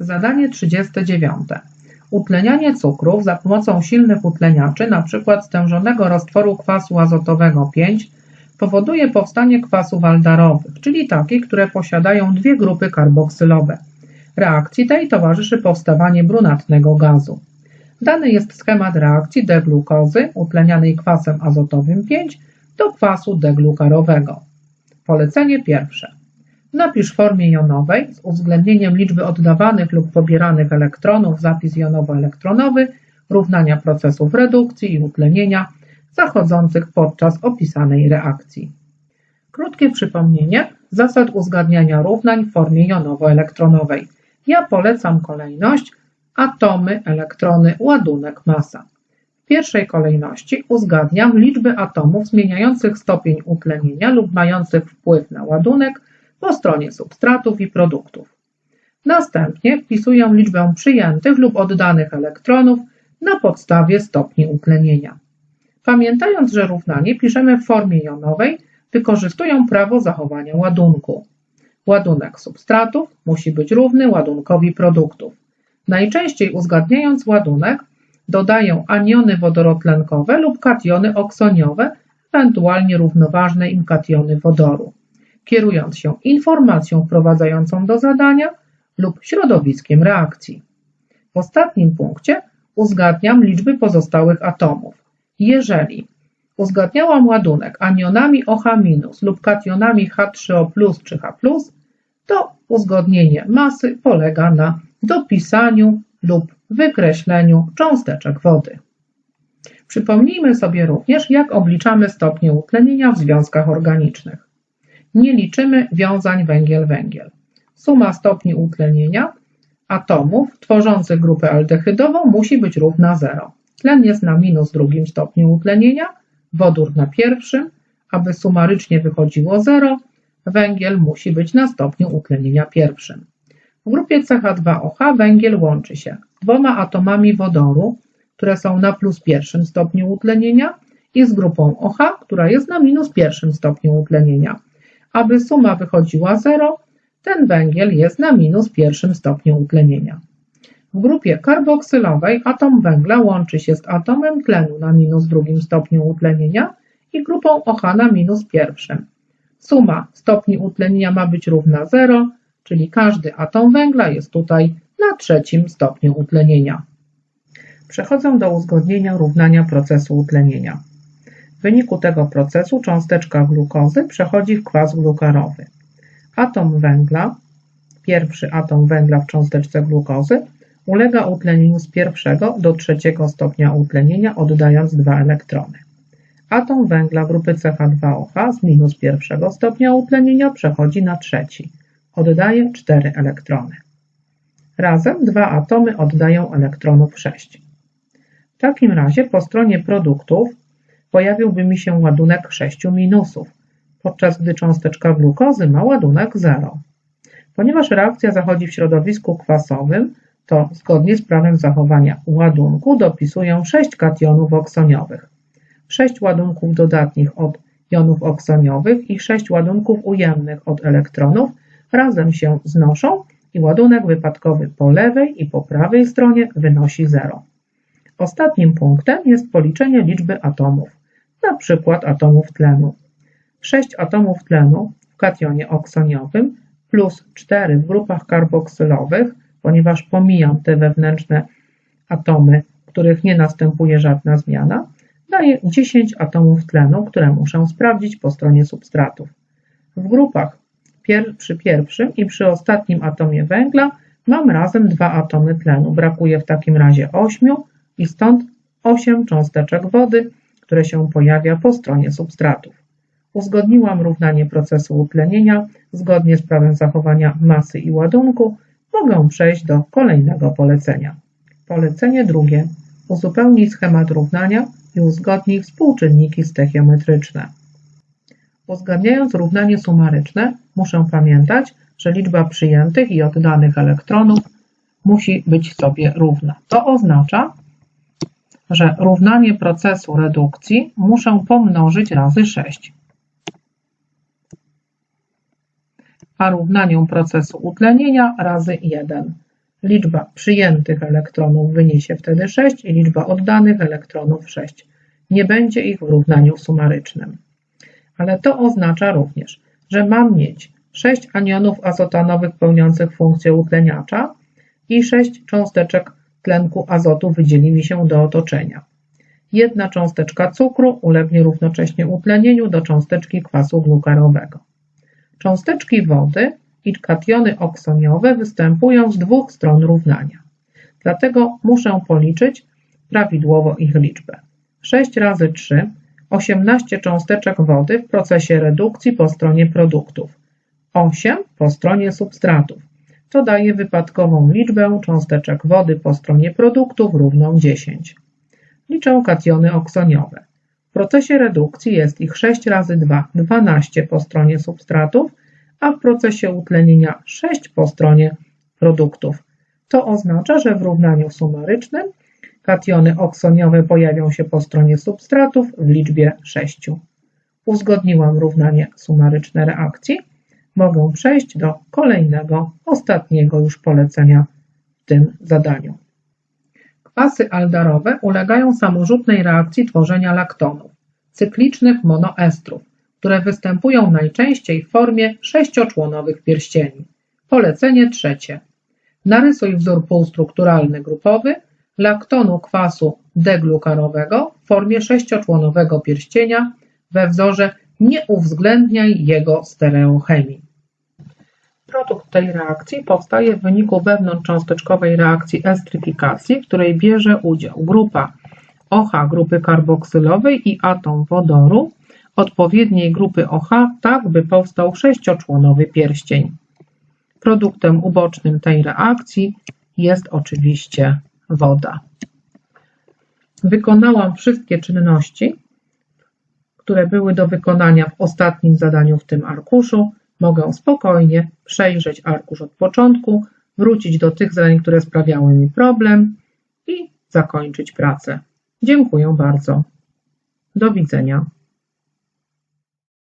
Zadanie 39. Utlenianie cukrów za pomocą silnych utleniaczy, np. stężonego roztworu kwasu azotowego 5, powoduje powstanie kwasów aldarowych, czyli takich, które posiadają dwie grupy karboksylowe. Reakcji tej towarzyszy powstawanie brunatnego gazu. Dany jest schemat reakcji D-glukozy utlenianej kwasem azotowym 5 do kwasu deglukarowego. Polecenie pierwsze. Napisz w formie jonowej z uwzględnieniem liczby oddawanych lub pobieranych elektronów zapis jonowo-elektronowy równania procesów redukcji i utlenienia zachodzących podczas opisanej reakcji. Krótkie przypomnienie zasad uzgadniania równań w formie jonowo-elektronowej. Ja polecam kolejność atomy, elektrony, ładunek, masa. W pierwszej kolejności uzgadniam liczby atomów zmieniających stopień utlenienia lub mających wpływ na ładunek po stronie substratów i produktów. Następnie wpisuję liczbę przyjętych lub oddanych elektronów na podstawie stopni utlenienia. Pamiętając, że równanie piszemy w formie jonowej, wykorzystuję prawo zachowania ładunku. Ładunek substratów musi być równy ładunkowi produktów. Najczęściej uzgadniając ładunek, dodaję aniony wodorotlenkowe lub kationy oksoniowe, ewentualnie równoważne im kationy wodoru, kierując się informacją wprowadzającą do zadania lub środowiskiem reakcji. W ostatnim punkcie uzgadniam liczby pozostałych atomów. Jeżeli uzgadniałam ładunek anionami OH- lub kationami H3O+, czy H+, to uzgodnienie masy polega na dopisaniu lub wykreśleniu cząsteczek wody. Przypomnijmy sobie również, jak obliczamy stopnie utlenienia w związkach organicznych. Nie liczymy wiązań węgiel-węgiel. Suma stopni utlenienia atomów tworzących grupę aldehydową musi być równa 0. Tlen jest na minus drugim stopniu utlenienia, wodór na pierwszym, aby sumarycznie wychodziło 0, węgiel musi być na stopniu utlenienia pierwszym. W grupie CH2OH węgiel łączy się dwoma atomami wodoru, które są na plus pierwszym stopniu utlenienia i z grupą OH, która jest na minus pierwszym stopniu utlenienia. Aby suma wychodziła 0, ten węgiel jest na minus pierwszym stopniu utlenienia. W grupie karboksylowej atom węgla łączy się z atomem tlenu na minus drugim stopniu utlenienia i grupą OH na minus pierwszym. Suma stopni utlenienia ma być równa 0, czyli każdy atom węgla jest tutaj na trzecim stopniu utlenienia. Przechodzę do uzgodnienia równania procesu utlenienia. W wyniku tego procesu cząsteczka glukozy przechodzi w kwas glukarowy. Atom węgla, pierwszy atom węgla w cząsteczce glukozy, ulega utlenieniu z pierwszego do trzeciego stopnia utlenienia, oddając dwa elektrony. Atom węgla grupy CH2OH z minus pierwszego stopnia utlenienia przechodzi na trzeci. Oddaje 4 elektrony. Razem dwa atomy oddają elektronów 6. W takim razie po stronie produktów pojawiłby mi się ładunek 6 minusów, podczas gdy cząsteczka glukozy ma ładunek 0. Ponieważ reakcja zachodzi w środowisku kwasowym, to zgodnie z prawem zachowania ładunku dopisuję 6 kationów oksoniowych, 6 ładunków dodatnich od jonów oksoniowych i 6 ładunków ujemnych od elektronów razem się znoszą i ładunek wypadkowy po lewej i po prawej stronie wynosi 0. Ostatnim punktem jest policzenie liczby atomów, na przykład atomów tlenu. 6 atomów tlenu w kationie oksoniowym plus 4 w grupach karboksylowych, ponieważ pomijam te wewnętrzne atomy, których nie następuje żadna zmiana, daje 10 atomów tlenu, które muszę sprawdzić po stronie substratów. W grupach pier przy pierwszym i przy ostatnim atomie węgla mam razem dwa atomy tlenu. Brakuje w takim razie 8 i stąd 8 cząsteczek wody, które się pojawia po stronie substratów. Uzgodniłam równanie procesu utlenienia zgodnie z prawem zachowania masy i ładunku. Mogę przejść do kolejnego polecenia. Polecenie drugie. Uzupełnij schemat równania i uzgodnij współczynniki stechiometryczne. Uzgadniając równanie sumaryczne, muszę pamiętać, że liczba przyjętych i oddanych elektronów musi być sobie równa. To oznacza, że równanie procesu redukcji muszę pomnożyć razy 6. A równaniu procesu utlenienia razy 1. Liczba przyjętych elektronów wyniesie wtedy 6 i liczba oddanych elektronów 6. Nie będzie ich w równaniu sumarycznym. Ale to oznacza również, że mam mieć 6 anionów azotanowych pełniących funkcję utleniacza i 6 cząsteczek tlenku azotu wydzieli mi się do otoczenia. Jedna cząsteczka cukru ulegnie równocześnie utlenieniu do cząsteczki kwasu glukarowego. Cząsteczki wody i kationy oksoniowe występują z dwóch stron równania. Dlatego muszę policzyć prawidłowo ich liczbę. 6 razy 3 18 cząsteczek wody w procesie redukcji po stronie produktów, 8 po stronie substratów. To daje wypadkową liczbę cząsteczek wody po stronie produktów równą 10. Liczę kationy oksoniowe. W procesie redukcji jest ich 6 razy 2, 12 po stronie substratów, a w procesie utlenienia 6 po stronie produktów. To oznacza, że w równaniu sumarycznym kationy oksoniowe pojawią się po stronie substratów w liczbie 6. Uzgodniłam równanie sumaryczne reakcji. Mogę przejść do kolejnego, ostatniego już polecenia w tym zadaniu. Kwasy aldarowe ulegają samorzutnej reakcji tworzenia laktonów, cyklicznych monoestrów, które występują najczęściej w formie sześcioczłonowych pierścieni. Polecenie trzecie. Narysuj wzór półstrukturalny grupowy laktonu kwasu deglukarowego w formie sześcioczłonowego pierścienia we wzorze nie uwzględniaj jego stereochemii. Produkt tej reakcji powstaje w wyniku wewnątrzcząsteczkowej reakcji estryfikacji, w której bierze udział grupa OH grupy karboksylowej i atom wodoru odpowiedniej grupy OH, tak by powstał sześcioczłonowy pierścień. Produktem ubocznym tej reakcji jest oczywiście woda. Wykonałam wszystkie czynności, które były do wykonania w ostatnim zadaniu w tym arkuszu. Mogę spokojnie przejrzeć arkusz od początku, wrócić do tych zadań, które sprawiały mi problem i zakończyć pracę. Dziękuję bardzo. Do widzenia.